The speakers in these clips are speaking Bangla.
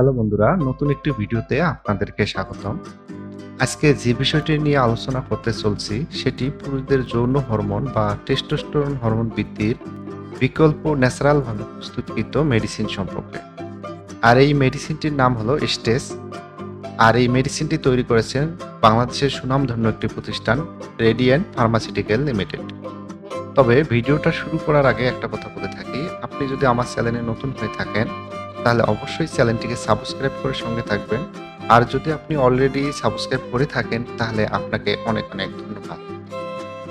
হ্যালো বন্ধুরা, নতুন একটি ভিডিওতে আপনাদেরকে স্বাগতম। আজকে যে বিষয়টি নিয়ে আলোচনা করতে চলছি, সেটি পুরুষদের যৌন হরমোন বা টেস্টোস্টেরন হরমোন বৃদ্ধির বিকল্প ন্যাচারালভাবে প্রস্তুতকৃত মেডিসিন সম্পর্কে। আর এই মেডিসিনটির নাম হলো স্টেস আর এই মেডিসিনটি তৈরি করেছেন বাংলাদেশের সুনামধন্য একটি প্রতিষ্ঠান রেডিয়েন্ট ফার্মাসিউটিক্যাল লিমিটেড তবে ভিডিওটা শুরু করার আগে একটা কথা বলে থাকি, আপনি যদি আমার চ্যানেলে নতুন হয়ে থাকেন তাহলে অবশ্যই চ্যানেলটিকে সাবস্ক্রাইব করে সঙ্গে থাকবেন। আর যদি আপনি অলরেডি সাবস্ক্রাইব করে থাকেন, তাহলে আপনাকে অনেক অনেক ধন্যবাদ।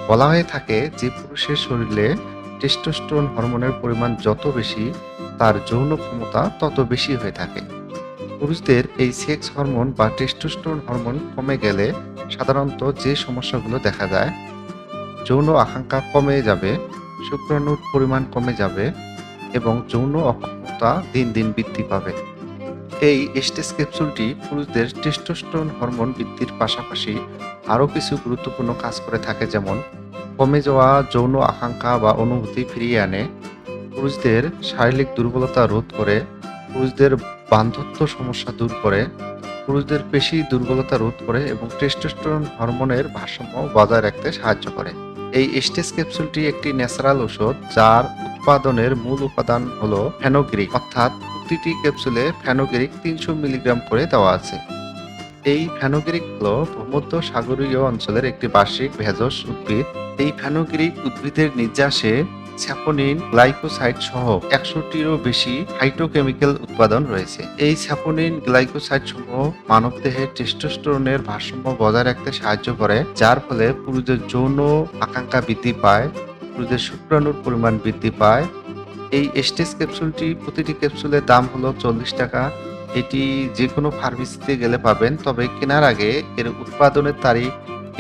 বলা হয়ে থাকে যে পুরুষের শরীরে টেস্টোস্টেরন হরমোনের পরিমাণ যত বেশি, তার যৌন ক্ষমতা তত বেশি হয়ে থাকে। পুরুষদের এই সেক্স হরমোন বা টেস্টোস্টেরন হরমোন কমে গেলে সাধারণত যে সমস্যাগুলো দেখা যায়, যৌন আকাঙ্ক্ষা কমে যাবে, শুক্রাণুর পরিমাণ কমে যাবে এবং যৌন অক্ষমতা দিন দিন বৃদ্ধি পাবে। এই এস্টেস ক্যাপসুলটি পুরুষদের টেস্টোস্টেরন হরমোন বৃদ্ধির পাশাপাশি আরও কিছু গুরুত্বপূর্ণ কাজ করে থাকে, যেমন কমে যাওয়া যৌন আকাঙ্ক্ষা বা অনুভূতি ফিরিয়ে আনে, পুরুষদের শারীরিক দুর্বলতা রোধ করে, পুরুষদের বান্ধত্ব সমস্যা দূর করে, পুরুষদের পেশি দুর্বলতা রোধ করে এবং টেস্টোস্টেরন হরমোনের ভারসাম্য বজায় রাখতে সাহায্য করে। এই স্টেস ক্যাপসুলটি একটি ন্যাচারাল ওষুধ যার উৎপাদনের মূল উপাদান হল ফেনোগ্রিক। অর্থাৎ প্রতিটি ক্যাপসুলে ফেনোগ্রিক তিনশো মিলিগ্রাম করে দেওয়া আছে। এই ফেনোগ্রিক হল ভূমধ্য সাগরীয় অঞ্চলের একটি বার্ষিক ভেষজ উদ্ভিদ। এই ফেনোগ্রিক উদ্ভিদের নির্যাসে স্যাপোনিন গ্লাইকোসাইড সহ একশোটিরও বেশি হাইটোকেমিক্যাল উৎপাদন রয়েছে। এই স্যাপোনিন গ্লাইকোসাইড সমূহ মানবদেহের টেস্টোস্টেরনের ভারসাম্য বজায় রাখতে সাহায্য করে, যার ফলে পুরুষদের যৌন আকাঙ্ক্ষা বৃদ্ধি পায়, পুরুষদের শুক্রাণুর পরিমাণ বৃদ্ধি পায়। এই এস্টেস ক্যাপসুলটি প্রতিটি ক্যাপসুলের দাম হলো চল্লিশ টাকা। এটি যে কোনো ফার্মেসিতে গেলে পাবেন, তবে কেনার আগে এর উৎপাদনের তারিখ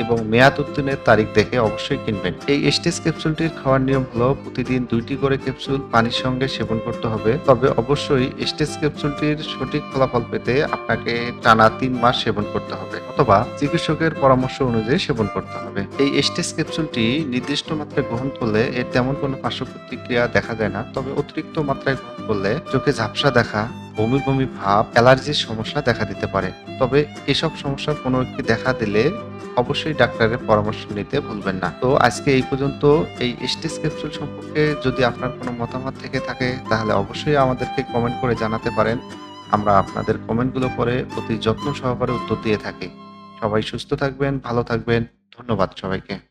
এবং মেয়াদ উত্তীর্ণের তারিখ দেখে অবশ্যই কিনবেন। এই এস্টেস ক্যাপসুলটির খাওয়ার নিয়ম হলো, প্রতিদিন দুইটি করে ক্যাপসুল পানির সঙ্গে সেবন করতে হবে। তবে অবশ্যই এস্টেস ক্যাপসুলটির সঠিক ফলাফল পেতে আপনাকে টানা তিন মাস সেবন করতে হবে অথবা চিকিৎসকের পরামর্শ অনুযায়ী সেবন করতে হবে। এই এস্টেস ক্যাপসুলটি নির্দিষ্ট মাত্রায় গ্রহণ করলে এর তেমন কোনো পার্শ্ব প্রতিক্রিয়া দেখা যায় না। তবে অতিরিক্ত মাত্রায় গ্রহণ করলে চোখে ঝাপসা দেখা বমি বমি ভাব, অ্যালার্জির সমস্যা দেখা দিতে পারে। তবে এসব সমস্যা কোনো একটি দেখা দিলে অবশ্যই ডাক্তারের পরামর্শ নিতে ভুলবেন না। তো আজকে এই পর্যন্ত এই স্টেজ ক্যাপসুল সম্পর্কে যদি আপনার কোনো মতামত থেকে থাকে, তাহলে অবশ্যই আমাদেরকে কমেন্ট করে জানাতে পারেন। আমরা আপনাদের কমেন্টগুলো পরে অতি যত্ন সহকারে উত্তর দিয়ে থাকি। সবাই সুস্থ থাকবেন, ভালো থাকবেন। ধন্যবাদ সবাইকে।